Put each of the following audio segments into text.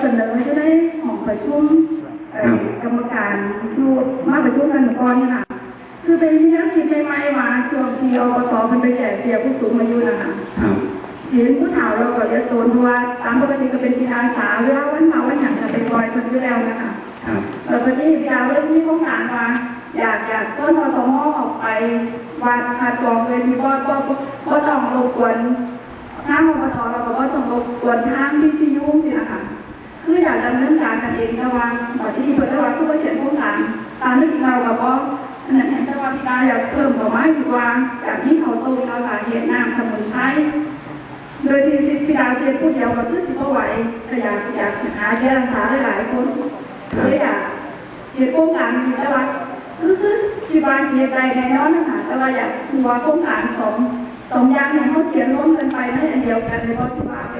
เสนอจะได้ของประชุมเอ่อกรรมการอยู่มาประชุมกันก่อนนี่ค่ะคือเป็นที่นักคิดใหม่ๆมาช่วงที่อบตมันไปแจกเสียผู้สูงอายุนะคะครับเห็นผู้เฒ่าเราก็จะโซนเพราะว่าตามปกติก็เป็นจิตอาสาเวลาวันเสาร์วันอย่างจะเป็นรอยคนอยู่แล้วนะคะครับเออพอดีพี่ดาวเริ่มมีโครงการมาอยากอยากต้นพอสมอออกไปวัดคัดกรองเลยที่ว่าก็ก็ต้องรบกวนทางอบตเราก็บ่ต้องรบกวนทางที่ซียุ่งสินะคะ คืออยากดำเนินการกันเองแต่ว่าบัดที่เปิดแต่ว่าคือว่าเขียนโครงการตามที่เรากับว่าอันนั้นเห็นแต่ว่าพี่ดาวอยากเพิ่มต่อมาอีกว่าจากที่เขาตรงเราสาเหตุน้ำสมุนไพรโดยที่พี่ดาเทียนผู้เดียวกับที่สิบไหวก็อยากอยากหาแก้รักษาหลายๆคนเลยอยากเขียนโครงการอยู่ต่ว่าคือคือที่บ้านเขียนใจแน่นอนนะคะแต่ว่าอยากหัวโครงการสองสองอย่างเนี่ยเขาเขียนร่วมกันไปไม่อันเดียวกันเลยเพราะที่ว่าเป็น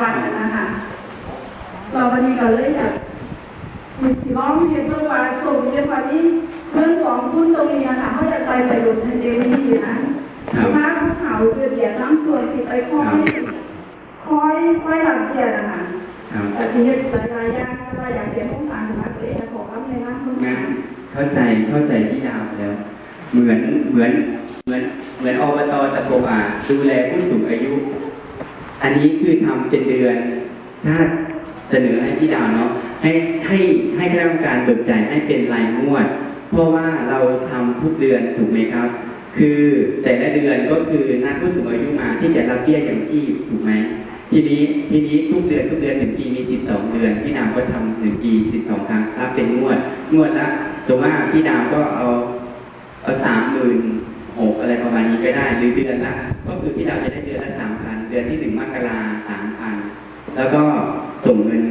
วันนะคะก็วันนี้ก็เลยอยากมีสีร้องมีเพื่อนว่าส่งเรียนว่านี้เพื่อนสองคุณตรงนี้นะคะเขาจะใจไปหลุดในเจนี่นะถ้าภูเขาเดือดเดียดน้ำส่วนที่ไปคอยคอยคอยหลังเกียร์นะคะครับแต่ทีนี้หลายๆอย่างถ้าอยากเรียนผู้การนะตัวเองขอรับในน้ำผู้งั้กานรเข้าใจเข้าใจที่ดาวแล้ว เหมือนเหมือนเหมือนเหมือนอบตตะโกอาดูแลผู้สูงอายุ อันนี้คือทำเป็นเดือนถ้าเสนอให้พี่ดาวเนาะให้ให้ให้คณะกรรมการเบิกจ่ายให้เป็นรายงวด เพราะว่าเราทำทุกเดือนถูกไหมครับ คือแต่ละเดือนก็คือนัดผู้สูงอายุมาที่จะรับเบี้ยอย่างชีพถูกไหมทีนี้ทีนี้ทุกเดือนทุกเดือนหนึ่งปีมีสิบสองเดือนพี่ดาวก็ทำหนึ่งปีสิบสองครั้งรับเป็นงวดงวดละสมมติว่าพี่ดาวก็เอาเอาสามหมื่นหกอะไรประมาณนี้ก็ได้หรือเดือนละก็คือพี่ดาวจะได้เดือนละสาม เดือนที่หนึ่งมกราสามพันแล้วก็ส่งเงิน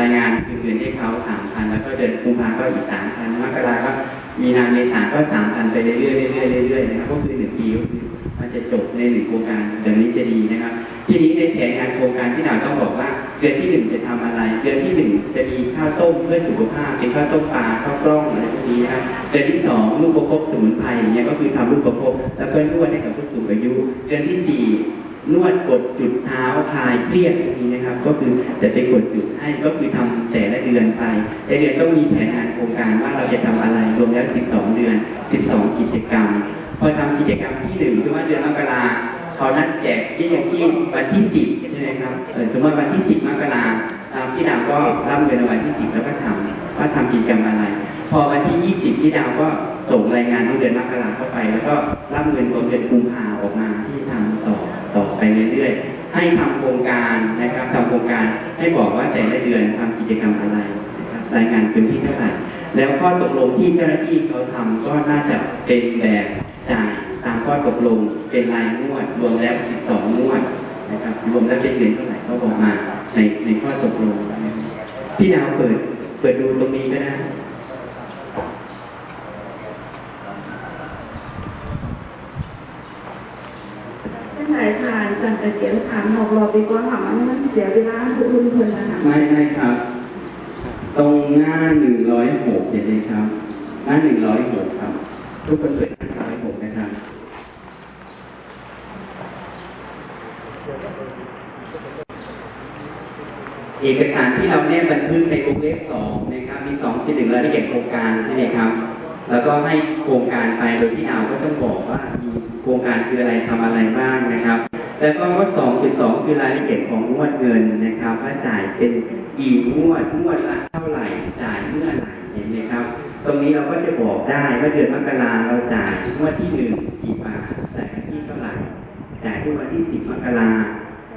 รายงานคือเงินให้เขาสามพันแล้วก็เดือนกุมภาก็อีกสามพันมกราก็มีนาเมษาก็สามพันไปเรื่อยๆเรื่อยๆเรื่อยๆนะครับก็คือหนึ่งปีก็คือมันจะจบในหนึ่งโครงการแบบนี้จะดีนะครับ ทีนี้ในแผนงานโครงการที่ดาต้องบอกว่า เดือนที่หนึ่งจะทำอะไร เดือนที่หนึ่งจะมีข้าวต้มเพื่อสุขภาพเป็นข้าวต้มปลาข้าวกล้องอะไรพวกนี้นะครับเดือนที่สองลูกประคบสมุนไพรอย่างเงี้ยก็คือทำลูกประคบแล้วก็นวดให้กับผู้สูงอายุ เดือนที่สี่ นวดกดจุดเท้าคลายเครียดนี้นะครับ ก็คือจะไปกดจุดให้ก็คือทำแต่ละเดือนไปแต่เดือนต้องมีแผนงานโครงการว่าเราจะทำอะไรรวมแล้ว 12 เดือน 12 กิจกรรม พอทำกิจกรรมที่หนึ่งคือว่าเดือนมกราเขานัดแจกที่อย่างที่วันที่สิบใช่ไหมครับเออสมมติว่าวันที่สิบมกราตามพี่ดาวก็รับเงินในวันที่สิบแล้วก็ทำว่าทำกิจกรรมอะไร พอวันที่ยี่สิบพี่ดาวก็ส่งรายงานของเดือนมกราเข้าไป แล้วก็รับเงินของเดือนกุมภาออกมา ที่เจ้าหน้าที่เขาทำก็น่าจะเป็นแบบจ่ายตามข้อตกลงเป็นรายงวด รวมแล้ว12งวดนะครับรวมแล้วเป็นเงินเท่าไหร่ก็บอกมาในในข้อตกลงนะครับพี่ดาวเปิดเปิดดูตรงนี้ก็ได้ท่านนายชาญจันทร์เกียรติถามหกรอปีก่อนถามว่ามันเสียเวลาคือทุนเพิ่นนะคะไม่ไม่ครับ ตรงหน้า106เห็นไหมครับ หน้า106ครับ ทุกคนเปิดหน้า106นะครับเอกสารที่เราแนบบันทึกในวงเล็บสองนะครับ มีสองที่หนึ่งรายละเอียดโครงการใช่ไหมครับ แล้วก็ให้โครงการไปโดยที่เราก็ต้องบอกว่ามีโครงการคืออะไรทำอะไรบ้างนะครับ แล้วก็ข้อสองคือสองคือรายละเอียดของงวดเงินนะครับว่าจ่ายเป็นกี่งวดงวดละเท่าไหร่จ่ายเมื่อไหร่เห็นไหมครับ ตรงนี้เราก็จะบอกได้ว่าเดือนมกราเราจ่ายงวดที่หนึ่งกี่บาทจ่ายที่เท่าไหร่จ่ายทุกวันที่สิบมกรา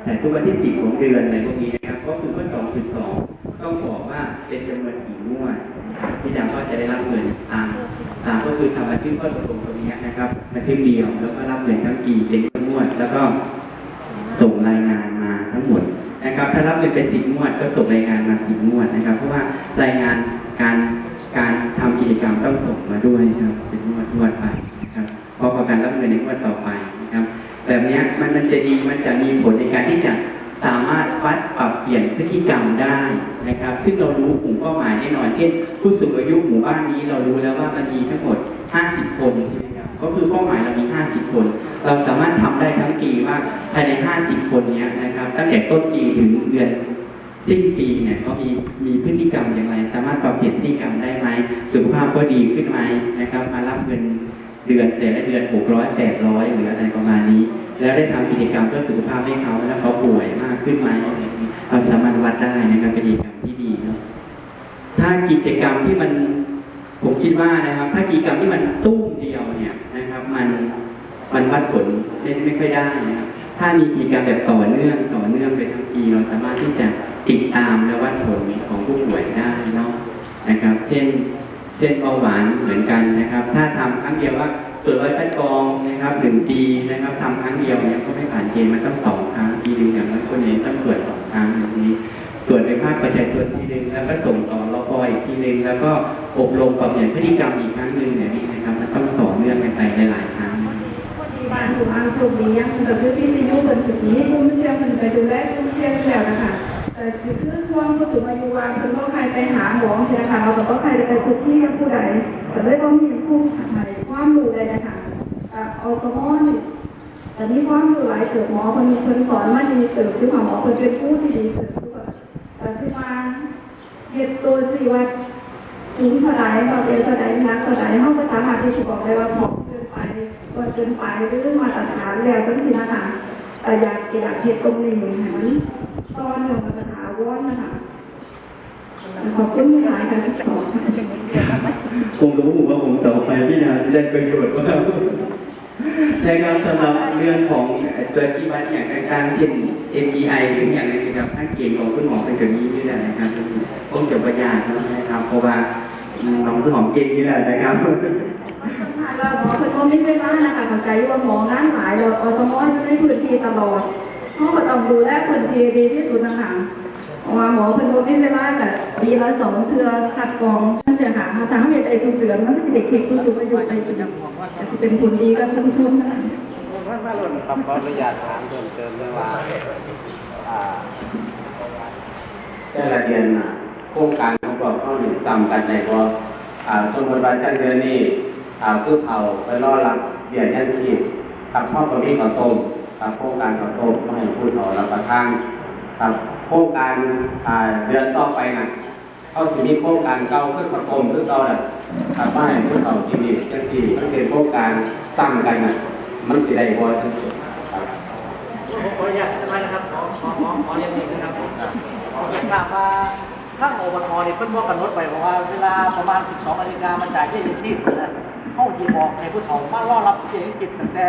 จ่ายทุกวันที่สิบของเดือนอะไรพวกนี้นะครับก็คือว่าสองจุดสองต้องบอกว่าเป็นจำนวนกี่งวดนที่ดาวก็จะได้รับเงินตามตามก็คือทำบันทึกข้อตกลงตรงนี้นะครับบันทึกเดียวแล้วก็รับเงินทั้งปีเป็นงวด แล้วก็ส่งรายงานมาทั้งหมดนะครับ ถ้ารับเป็นเป็นสิบงวด ก็ส่งรายงานมาสิบงวดนะครับ เพราะว่ารายงานการ กิจกรรมต้องส่งมาด้วยครับ เป็นงวดงวดไปครับพราะประกันรับเงินในงวดต่อไปนะครับ แบบนี้มันมันจะดีมันจะมีผลในการที่จะสามารถวัดปรับเปลี่ยนพฤติกรรมได้นะครับ ซึ่งเรารู้กลุ่มเป้าหมายแน่นอนเช่นผู้สูงอายุหมู่บ้านนี้เรารู้แล้วว่ามันมีทั้งหมด 50 คนใช่ไหมครับก็คือเป้าหมายเรามี 50 คน เราสามารถทำได้ทั้งปีว่าภายใน 50 คนนี้นะครับ ตั้งแต่ต้นปีถึงเดือน สิ้นปีเนี่ยเขามีมีพฤติกรรมอย่างไร สามารถปรับเปลี่ยนพฤติกรรมได้ไหมสุขภาพก็ดีขึ้นไหมนะครับ มารับเงินเดือนแต่ละเดือน600 800หรืออะไรประมาณนี้ แล้วได้ทำกิจกรรมเพื่อสุขภาพให้เขาแล้วเขาป่วยมากขึ้นไหมอะไรอางนี้เราสามารถวัดได้นะครับเป็นกิจกรรมที่ดีเนาะถ้ากิจกรรมที่มันผมคิดว่านะครับ ถ้ากิจกรรมที่มันตุ้มเดียวเนี่ยนะครับ มันมันวัดผลไม่ไม่ค่อยได้นะครับถ้ามีกิจกรรมแบบต่อเนื่องต่อเนื่องไปทั้งปีเราสามารถที่จะ ติดตามและวัดผลของผู้ป่วยได้เนาะนะครับ เช่น เช่นเบาหวานเหมือนกันนะครับ ถ้าทำครั้งเดียวว่าตรวจวัดคัดกรองนะครับหนึ่งปีนะครับทำครั้งเดียวเนี่ยก็ไม่ผ่านเกณฑ์มันต้องสองครั้งปีหนึ่งอย่างนั้นคนนี้ต้องตรวจสองครั้งอย่างนี้ตรวจในภาคประชาชนทีหนึ่งแล้วก็ส่งต่อรอปออีกทีหนึ่งแล้วก็อบรมปรับเปลี่ยนพฤติกรรมอีกครั้งหนึ่งเนี่ยนะครับมันต้องต่อเนื่องกันไปหลายๆครั้งบ้านถูกอ้างถูกนี้ยังกับพื้นที่ที่ยุ่งเป็นจุด ไปดูแลผู้เชี่ยวแล้วนะคะแต่คือช่วงผู้สูงอายุวางคือต้องใครไปหาหมอใช่ไหมคะเราก็ใครไปพื้นที่กับผู้ใดแต่ไม่ต้องมีผู้ไหนความรู้เลยนะคะออโตมอนแต่นี่ความรู้หลายเกิดหมอคนมีคนสอนมาดีเกิดคือหมอคนเป็นผู้ที่ดีเกิดคือแบบแต่ที่มาเหตุตัวสี่ว่าถึงเท่าไรเราเป็นเท่าไรนักเท่าไหร่เขาก็สามารถที่จะบอกได้ว่าผอเกินไปว่าเกินไปหรือมาตรฐานแล้วทั้งที่นะคะแต่อยากอยากเห็นตรงนี้ให้มัน ตอนหนึ่งมาตรฐานว้อนนะคะขอบคุณหลายการติดต่อคงรู้ว่าผมต่อไปพี่นาจะได้ประโยชน์มากนะครับสำหรับเรื่องของตัวชี้วัดอย่างต่างๆเช่น MBI หรืออย่างไรนะครับถ้านเกณฑ์ของคุณหมอเป็นแบบนี้นี่แหละนะครับคงจะประหยัดนะครับ เพราะว่าน้องคุณหมอเก่งนี่แหละนะครับเราหมอเป็นคนไม่ใช่บ้านนะคะเข้าใจว่าหมองานหลายเราอสมอจะในพื้นที่ตลอด เขาก็ต้องดูแลพื้นที่ดีที่สุดนะคะว่าหมอเป็นคนไม่ใช่บ้านแต่ปีละสองเทือคัดกองนั่นจะหาทางให้ไอ้ทุกเดือนมันจะเด็กที่ผู้สูงอายุไปเป็นจะเป็นคนดีกันทั้งทุนนะคะครับขออนุญาตถามเพิ่มเติมด้วยว่าอ่าแต่ละเดือนโครงการของเราเข้าหนึ่งซ้ำกันในว่าอ่าสมมติว่าจันเดือนนี้อ่าผู้เฒ่าไปรอรับเบี้ยยังชีพกับพ่อกับพี่ข้าวต้ม กับโครงการข้าวต้มไม่ให้ผู้เฒ่ารับประทานกับโครงการเดือนต่อไปนะเขาสิมีโครงการเก่าเพื่อข้าวต้มเพื่อเก่าน่ะครับไม่ให้ผู้เฒ่ากินอีกจังสี่มันเป็นโครงการซ้ำกันนะมันสิได้บ่ทั้งสุดครับขออนุญาตใช่ไหมนะครับขอขอขอขอเรียนนิดนะครับขออยากทราบว่าข้างอบตเนี่ยเพิ่นบอกกันรถไปบอกว่าเวลาประมาณ 12นาฬิกามันจ่ายที่ยังชีพนะ เข้าจีบอกให้ผู้เฒ่ามารอรับที่ยังชีพตั้งแต่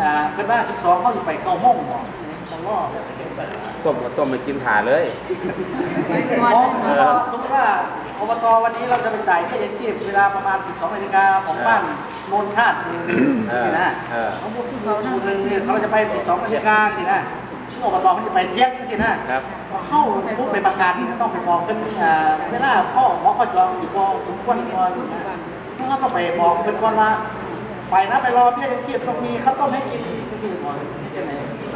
อ่าเพิ่นว่า12เข้าสิไป9โมงบ่ต้องรอต้มก็ต้มมากินหาเลยเออสมมติว่าอบตวันนี้เราจะไปจ่ายที่ยังชีพเวลาประมาณ 12นาฬิกาของบ้านโนนชาตินี่นะเขาพูดที่เราหนึ่งเนี่ยเขาจะไป12นาฬิกานี่นะอบตมันจะไปเที่ยงนี่นะครับเข้าพูดไปประกาศนี่ต้องไปบอกเป็นอ่าเวลาพ่อหมอเขาจองอยู่พอสมควรก่อนถ้าต้องไปบอกเป็นคนว่าไปนะไปรอเบี้ยยังชีพตรงนี้เขาต้องให้กินกินก่อนนี่จะไหน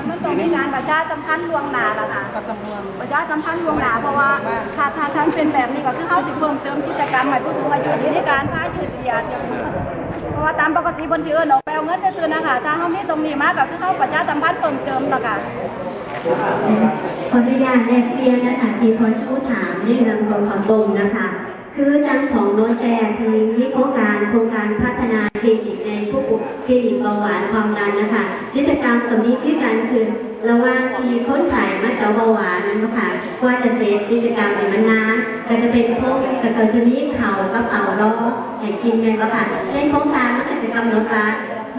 มันต้องมีงานประชาสัมพันธ์ล่วงหน้าละค่ะประชาสัมพันธ์ล่วงหน้าเพราะว่าถ้าถ้าท่านเป็นแบบนี้ก็คือเขาสิเพิ่มเติมกิจกรรมให้ผู้สูงอายุในการพายืดเหยียดเพราะว่าตามปกติบนที่อื่นออกไปเอาเงินไปซื้อนะคะถ้าเขามีตรงนี้มาก็คือเขาประชาสัมพันธ์เพิ่มเติมละค่ะขออนุญาตแลกเปลี่ยนนะคะที่พอชูถามในเรื่องของขอตรงนะคะ คือจังของโน้ตแจกคือที่โครงการโครงการพัฒนาคลินิกในผู้ป่วยคลินิกเบาหวานความดันนะคะกิจกรรมตรงนี้ที่การคือระว่างที่คนไข้มาเจาเบาหวานนะคะกว่าจะเสร็จกิจกรรมในมันนานก็จะเป็นพวกกระตุ้นจะมีเข่ากับเข่าล้อให้กินกันก็ค่ะในโครงการมันก็จะกำหนดว่า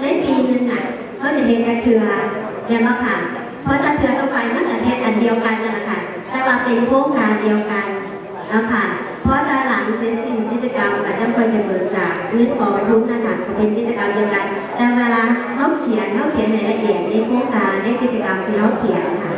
ในปีหนึงอะเขาจะเห็นกระเทือเนี่ยมาค่ะเพราะถ้าเทือต่อไปมันจะเฮ็ดอันเดียวกันนั่นแหละค่ะแต่ว่าเป็นโครงการเดียวกันแล้วค่ะ เป็นกิจกรรมก็จะควรจะเบิกจากพื้นของทุนนะคะเป็นกิจกรรมเดียวกันแต่เวลาเขาเขียนเขาเขียนในรายละเอียดในโครงการในกิจกรรมที่เขาเขียนค่ะ